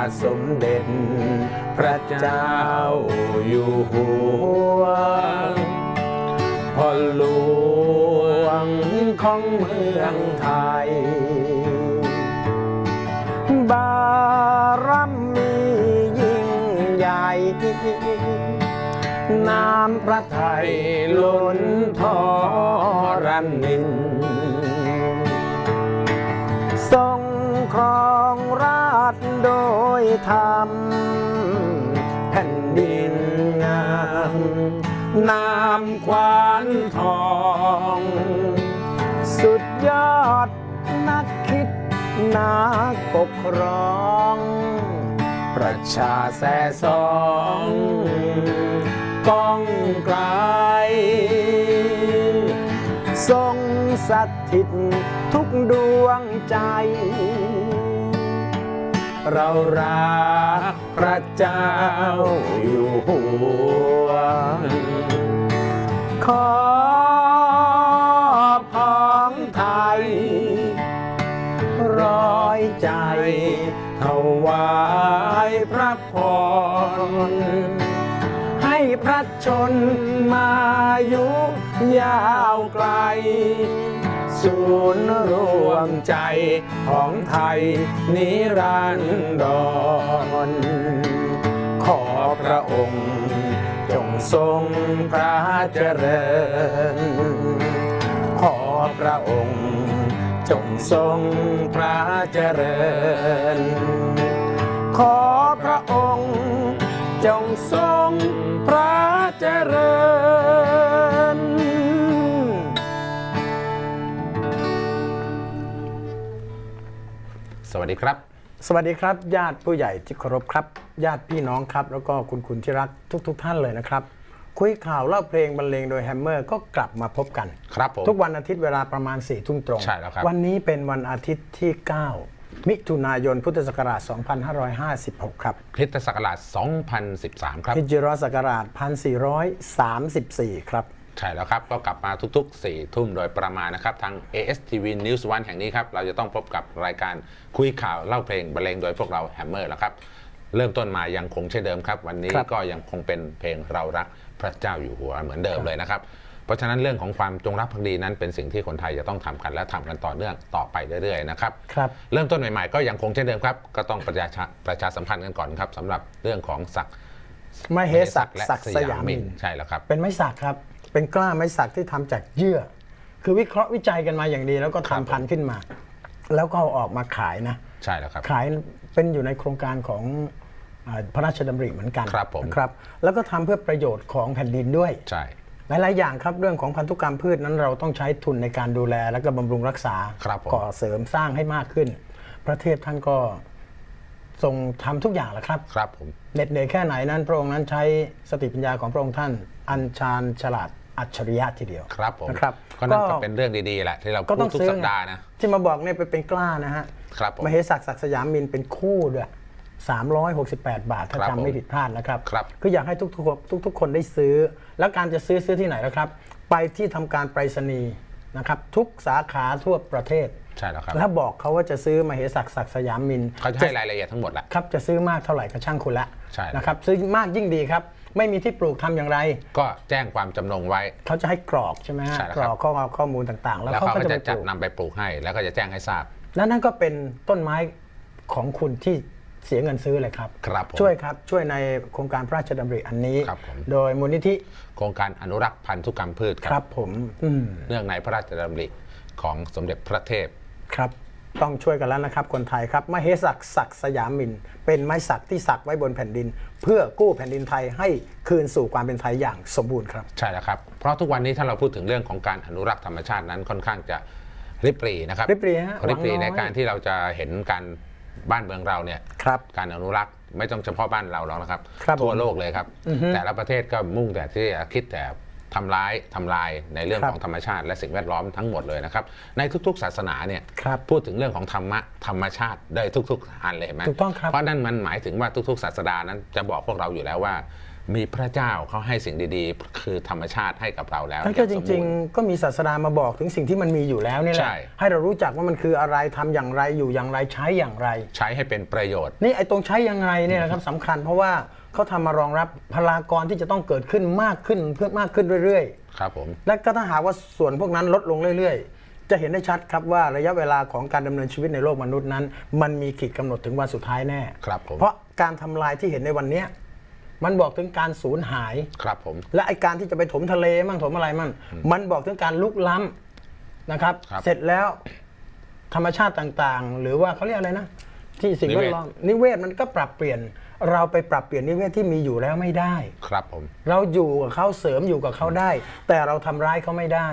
าทสมเด็จ พระเจ้าอยู่หัวพ่อหลวงของเมืองไทย บารมียิ่งใหญ่น้ำพระไทยล้นทอรันนินทรงครอง ราชย์โดยธรรมแผ่นดินงามน้ำควานทอง สุดยอดนักคิดนักปกครอง ประชาแสสองก้องไกลทรงสถิตทุกดวงใจ เรารักพระเจ้าอยู่หัว ขอพองไทย ร้อยใจถวายพระพร ให้พระชนมายุยาวไกล ศูนย์รวมใจของไทยนิรันดร ขอพระองค์จงทรงพระเจริญ ขอพระองค์จงทรงพระเจริญ ขอพระองค์จงทรงพระเจริญ สวัสดีครับ สวัสดีครับ ญาติผู้ใหญ่ที่เคารพครับ ญาติพี่น้องครับ แล้วก็คุณคุณที่รักทุกๆท่านเลยนะครับ คุยข่าวเล่าเพลงบรรเลงโดยแฮมเมอร์ก็กลับมาพบกัน ครับผมทุกวันอาทิตย์เวลาประมาณ4ี่ทุ่มตรงใช่แล้วครับวันนี้เป็นวันอาทิตย์ที่ 9 มิถุนายนพุทธศักราช 2556 ครับคริสตศักราช 2013 ครับฮิจรัสศักราช 1434 ครับ ใช่แล้วครับ ก็กลับมาทุกๆ4ทุ่มโดยประมาณนะครับ ทาง ASTV News 1แห่งนี้ครับ เราจะต้องพบกับรายการคุยข่าวเล่าเพลงบรรเลงโดยพวกเราแฮมเมอร์แล้วครับ เริ่มต้นมายังคงเช่นเดิมครับ วันนี้ครับก็ยังคงเป็นเพลงเรารักพระเจ้าอยู่หัวเหมือนเดิมเลยนะครับเพราะฉะนั้นเรื่องของความจงรักภักดีนั้นเป็นสิ่งที่คนไทยจะต้องทำกันและทำกันต่อเนื่องต่อไปเรื่อยๆนะครับครับ เริ่มต้นใหม่ๆก็ยังคงเช่นเดิมครับ ก็ต้องประชาประชาสัมพันธ์กันก่อนครับสำหรับเรื่องของศักดิ์ไม้เฮศักดิ์และศักดิ์สยามินใช่แล้วครับ เป็นไม้สักครับ เป็นกล้าไม้สักที่ทำจากเยื่อ คือวิเคราะห์วิจัยกันมาอย่างดี แล้วก็ครับทำพันธุ์ขึ้นมา แล้วก็เอาออกมาขายนะใช่แล้วครับขายเป็นอยู่ในโครงการของอ่าพระราชดำริเหมือนกันครับผมนะครับ แล้วก็ทำเพื่อประโยชน์ของแผ่นดินด้วยใช่หลาย ๆ อย่างครับเรื่องของพันธุกรรมพืชนั้นเราต้องใช้ทุนในการดูแล และก็บำรุงรักษาครับผมก่อเสริมสร้างให้มากขึ้น ประเทศท่านก็ทรงทำทุกอย่างแหละครับครับผมเหน็ดเหนื่อยแค่ไหนนั้นพระองค์นั้นใช้สติปัญญาของพระองค์ท่าน อัญชาญฉลาด อัจฉริยะทีเดียวครับผมนะครับก็นั่นก็เป็นเรื่องดีๆแหละที่เราก็พูต้อดงทุกซื้อสัปดาห์นะที่มาบอกเนี่ยไปเป็นกล้านะฮะครับผมมเหศักดิ์ศักดิ์สยามมินเป็นคู่ด้วย368 บาท ถ้าครับผมจำไม่ผิดพลาดนะครับครับคืออยากให้ทุกๆคนทุกๆคนได้ซื้อ แล้วการจะซื้อซื้อที่ไหนนะครับ ไปที่ทำการไปรษณีย์นะครับ ทุกสาขาทั่วประเทศ ใช่แล้วครับ แล้วบอกเขาว่าจะซื้อมเหศักดิ์ศักดิ์สยามมินเขาจะให้รายละเอียดทั้งหมดแหละครับจะซื้อมากเท่าไหร่ก็ช่างคุณละใช่แล้วนะครับซื้อมากยิ่งดีครับ ไม่มีที่ปลูกทำอย่างไร ก็แจ้งความจำนงไว้ เขาจะให้กรอกใช่ไหมฮะใช่แล้วกครรับอกข้อข้อมูลต่างๆ แล้วแล้วเขาเขาก็ก็จะไปจะปจัดลูกนำไปปลูกให้ แล้วก็จะแจ้งให้ทราบ และนั่นก็เป็นต้นไม้ของคุณที่เสียเงินซื้อเลยครับครับผมช่วยครับช่วยในโครงการพระราชดำริอันนี้ครับผมโดยมูลนิธิโครงการอนุรักษ์พันธุกรรมพืชคครัรับผมอืมเนื่องในพระราชดำริของสมเด็จพระเทพ ครับต้องช่วยกันแล้วนะครับ คนไทยครับมเหสักศักดิ์สยามิน เป็นไม้สักที่สักไว้บนแผ่นดิน เพื่อกู้แผ่นดินไทยให้คืนสู่ความเป็นไทยอย่างสมบูรณ์ครับ ใช่แล้วครับ เพราะทุกวันนี้ถ้าเราพูดถึงเรื่องของการอนุรักษ์ธรรมชาตินั้นค่อนข้างจะริบหรี่นะครับริบหรี่ฮะริบหรี่หวังน้ในอยการที่เราจะเห็นการบ้านเมืองเราเนี่ยครับการอนุรักษ์ไม่ต้องเฉพาะบ้านเราหรอกนะครับครับทั่วผมโลกเลยครับ แต่ละประเทศก็มุ่งแต่ที่จะคิดแต่ ทำร้ายทำลายในเรื่องครับของธรรมชาติและสิ่งแวดล้อมทั้งหมดเลยนะครับ ในทุกๆ ศาสนาเนี่ยครับพูดถึงเรื่องของธรรมะธรรมชาติได้ทุก ๆ อันเลยเห็นไหมถูกต้องครับ เพราะนั่นมันหมายถึงว่าทุก ๆ ศาสดานั้นจะบอกพวกเราอยู่แล้วว่า มีพระเจ้าเขาให้สิ่งดีๆ คือธรรมชาติให้กับเราแล้วนั่นก็อย่าจสมริงบูณ์ๆก็มีศาสดามาบอกถึงสิ่งที่มันมีอยู่แล้วนี่แหละใช่ ให้เรารู้จักว่ามันคืออะไรทำอย่างไรอยู่อย่างไรใช้อย่างไร ใช้ให้เป็นประโยชน์ นี่ไอ้ตรงใช้ยังไงเนี่ยนะครับสำคัญ เพราะว่าเขาทำมารองรับพลากรที่จะต้องเกิดขึ้นมากขึ้นเพื่อมากขึ้นเรื่อยครับผมๆและก็ถ้าหากว่าส่วนพวกนั้นลดลงเรื่อย ๆ จะเห็นได้ชัดครับว่าระยะเวลาของการดำเนินชีวิตในโลกมนุษย์นั้น มันมีขีดกำหนดถึงวันสุดท้ายแน่ ครับผม เพราะการทำลายที่เห็นในวันเนี้ย มันบอกถึงการสูญหาย ครับผม และไอการที่จะไปถมทะเลมั่งถมอะไรมั่งมันบอกถึงการลุกล้ำนะครับครับ เสร็จแล้วธรรมชาติต่างๆ หรือว่าเขาเรียกอะไรนะ ที่สิ่งนิแวเวศดล้อมนิเวศมันก็ปรับเปลี่ยน เราไปปรับเปลี่ยนนิเวศที่มีอยู่แล้วไม่ได้ ครับผม เราอยู่กับเขาเสริมอยู่กับเขาได้ แต่เราทำร้ายเขาไม่ได้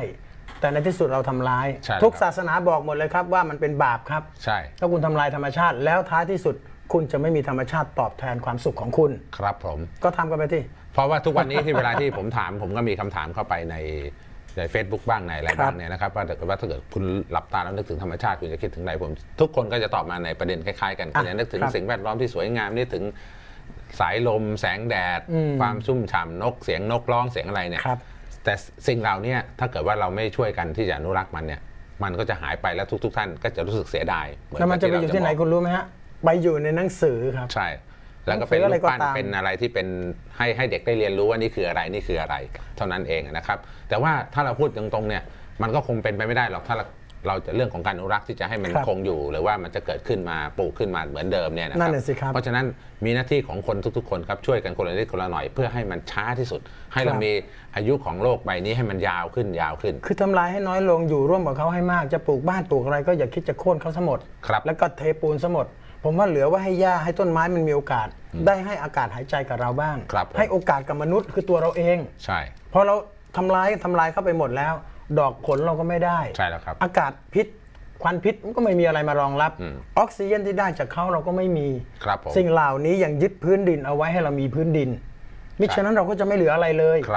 แต่ในที่สุดเราทำร้ายใช่ครับทุกศาสนาบอกหมดเลยครับว่ามันเป็นบาปครับ ใช่ ถ้าคุณทำลายธรรมชาติแล้วท้ายที่สุด คุณจะไม่มีธรรมชาติตอบแทนความสุขของคุณ ครับผม ก็ทำกันไปที่ เพราะว่าทุกวันนี้ที่เวลาที่ผมถาม ผมก็มีคำถามเข้าไปในใน Facebook บ้างในอะไรครับบ้างเนี่ยนะครับว่าถ้าเกิดว่าถ้าเกิดคุณหลับตาแล้วนึกถึงธรรมชาติคุณจะคิดถึงอะไรผม ทุกคนก็จะตอบมาในประเด็นคล้ายๆกันคุณจะนึกถึงสิ่งแวดล้อมที่สวยงามนึกถึงสายลม แสงแดดความชุ่มฉ่ำนกเสียงนกร้องเสียงอะไรเนี่ยครับ แต่สิ่งเหล่านี้ถ้าเกิดว่าเราไม่ช่วยกันที่จะอนุรักษ์มันเนี่ยมันก็จะหายไปแล้วทุก ๆ ท่านก็จะรู้สึกเสียดายเหอแล้วมันจะไปอยู่ที่ไหนบคุณรู้ไหมฮะ ไปอยู่ในหนังสือครับ ใช่ แล้วก็เป็นหนังสืออะไรรูปปั้นก็ตามเป็นอะไรที่เป็นให้ให้เด็กได้เรียนรู้ว่านี่คืออะไรนี่คืออะไร เท่านั้นเองนะครับ แต่ว่าถ้าเราพูดตรงๆเนี่ยมันก็คงเป็นไปไม่ได้หรอกถ้าเราเราจะเรื่องของการอนุรักษ์ที่จะให้มันครับคงอยู่ หรือว่ามันจะเกิดขึ้นมาปลูกขึ้นมาเหมือนเดิมเนี่ยนะคนั่รันน่ะสิครับ เพราะฉะนั้นมีหน้าที่ของคนทุก ๆ คนครับช่วยกันคนละนิดคนละหน่อยเพื่อให้มันช้าที่สุด ให้เราครับมีอายุของโลกใบนี้ให้มันยาวขึ้นยาวขึ้น คือทำลายให้น้อยลงอยู่ร่วมกับเขาให้มากจะปลูกบ้านปลูกอะไรก็อย่าคิดจะโค่นเขาสมดครับแล้วก็เทปูนสมด ผมว่าเหลือไว่าให้หญ้าให้ต้นไม้มันมีโอกาส ได้ให้อากาศหายใจกับเราบ้าง ครับผม ให้โอกาสกับมนุษย์คือตัวเราเองใช่ พอเราทำลายทำลายเข้าไปหมดแล้ว ดอกผลเราก็ไม่ได้ ใช่แล้วครับ อากาศพิษควันพิษมันก็ไม่มีอะไรมารองรับ อืมออกซิเจนที่ได้จากเขาเราก็ไม่มี ครับผมสิ่งเหล่านี้ยังยึดพื้นดินเอาไว้ให้เรามีพื้นดินมิฉะนั้นเราก็จะไม่เหลืออะไรเลย ครับ